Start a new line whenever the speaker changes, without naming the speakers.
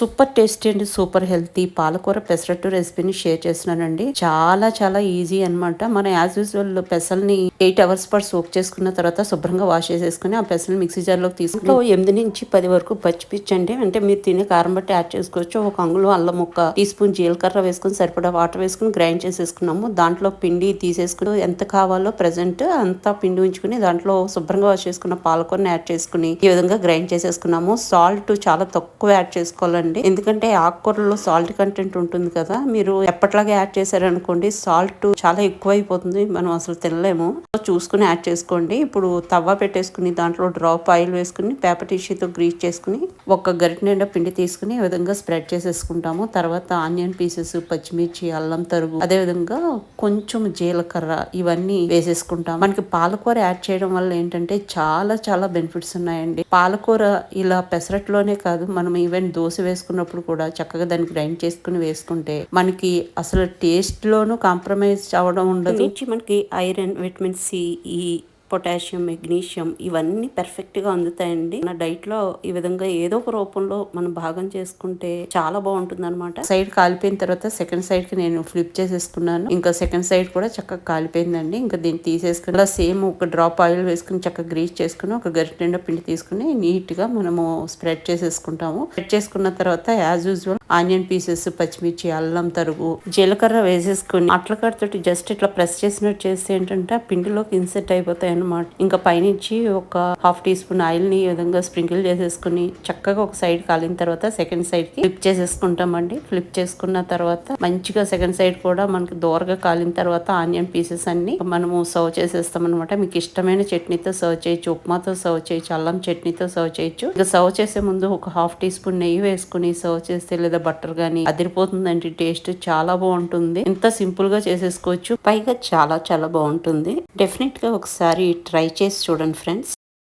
Super tasty అండి super healthy. పాలకూర పెసరట్టు రెసిపీని షేర్ చేస్తున్నానండి. చాలా చాలా ఈజీ అన్నమాట. మనం యాజ్ యూజువల్ పెసల్ని ఎయిట్ అవర్స్ పాటు సోక్ చేసుకున్న తర్వాత శుభ్రంగా వాష్ చేసేసుకుని ఆ పెసల్ని మిక్సీ జార్లోకి తీసుకుని ఎనిమిది నుంచి పది వరకు పచ్చిపిచ్చి అండి. అంటే మీరు తినే కారం బట్టి యాడ్ చేసుకోవచ్చు. ఒక అంగుళం అల్లం ముక్క టీ స్పూన్ జీలకర్ర వేసుకుని సరిపడా వాటర్ వేసుకుని గ్రైండ్ చేసేసుకున్నాము. దాంట్లో పిండి తీసేసుకుని ఎంత కావాలో ప్రెసెంట్ అంతా పిండి ఉంచుకుని దాంట్లో శుభ్రంగా వాష్ చేసుకున్న పాలకూరని యాడ్ చేసుకుని ఈ విధంగా గ్రైండ్ చేసేసుకున్నాము. సాల్ట్ చాలా తక్కువ యాడ్ చేసుకోవాలండి. ఎందుకంటే ఆకుకూరలో సాల్ట్ కంటెంట్ ఉంటుంది కదా మీరు ఎప్పట్లాగా యాడ్ చేశారనుకోండి సాల్ట్ చాలా ఎక్కువ అయిపోతుంది మనం అసలు తినలేము. చూసుకుని యాడ్ చేసుకోండి. ఇప్పుడు తవ్వ పెట్టేసుకుని దాంట్లో డ్రాప్ ఆయిల్ వేసుకుని పేపర్ టిష్యూతో గ్రీస్ చేసుకుని ఒక గరిట నిండా పిండి తీసుకుని ఈ విధంగా స్ప్రెడ్ చేసేసుకుంటాము తర్వాత ఆనియన్ పీసెస్ పచ్చిమిర్చి అల్లం తరుగు అదే విధంగా కొంచెం జీలకర్ర ఇవన్నీ వేసేసుకుంటాం. మనకి పాలకూర యాడ్ చేయడం వల్ల ఏంటంటే చాలా చాలా బెనిఫిట్స్ ఉన్నాయండి. పాలకూర ఇలా పెసరట్లోనే కాదు మనం ఈవెన్ దోశ వేసుకున్నప్పుడు కూడా చక్కగా దాన్ని గ్రైండ్ చేసుకుని వేసుకుంటే మనకి అసలు టేస్ట్ లోను కాంప్రమైజ్ అవ్వడం ఉండదు. మనకి ఐరన్ విటమిన్ సి ఈ పొటాషియం మెగ్నీషియం ఇవన్నీ పర్ఫెక్ట్గా అందుతాయండి. మన డైట్లో ఈ విధంగా ఏదో ఒక రూపంలో మనం భాగం చేసుకుంటే చాలా బాగుంటుంది అనమాట సైడ్ కాలిపోయిన తర్వాత సెకండ్ సైడ్కి నేను ఫ్లిప్ చేసేసుకున్నాను. ఇంకా సెకండ్ సైడ్ కూడా చక్కగా కాలిపోయిందండి. ఇంకా దీన్ని తీసేసుకుని అలా సేమ్ ఒక డ్రాప్ ఆయిల్ వేసుకుని చక్కగా గ్రీస్ చేసుకుని ఒక గరిటె నిండా పిండి తీసుకుని నీట్గా మనము స్ప్రెడ్ చేసేసుకుంటాము. స్ప్రెడ్ చేసుకున్న తర్వాత యాజ్ యూజువల్ ఆనియన్ పీసెస్ పచ్చిమిర్చి అల్లం తరుగు జీలకర్ర వేసేసుకుని అట్లకడతోటి జస్ట్ ఇట్లా ప్రెస్ చేసినట్టు చేస్తే ఏంటంటే ఆ పిండిలోకి ఇన్సెట్ అయిపోతాయి అనమాట ఇంకా పైనుంచి ఒక హాఫ్ టీ స్పూన్ ఆయిల్ని ఈ విధంగా స్ప్రింకిల్ చేసేసుకుని చక్కగా ఒక సైడ్ కాలిన తర్వాత సెకండ్ సైడ్కి ఫ్లిప్ చేసేసుకుంటామండి. ఫ్లిప్ చేసుకున్న తర్వాత మంచిగా సెకండ్ సైడ్ కూడా మనకి దూరగా కాలిన తర్వాత ఆనియన్ పీసెస్ అన్ని మనము సర్వ్ చేసేస్తాం అనమాట మీకు ఇష్టమైన చట్నీతో సర్వ్ చేయొచ్చు ఉప్మాతో సర్వ్ చేయొచ్చు అల్లం చట్నీతో సర్వ్ చేయొచ్చు. ఇంకా సర్వ్ చేసే ముందు ఒక హాఫ్ టీ స్పూన్ నెయ్యి వేసుకుని సర్వ్ చేస్తే లేదా బటర్ కానీ అదిరిపోతుందండి టేస్ట్ చాలా బాగుంటుంది. ఇంత సింపుల్గా చేసేసుకోవచ్చు. పైగా చాలా చాలా బాగుంటుంది. డెఫినెట్గా ఒకసారి ట్రై చేసి చూడండి ఫ్రెండ్స్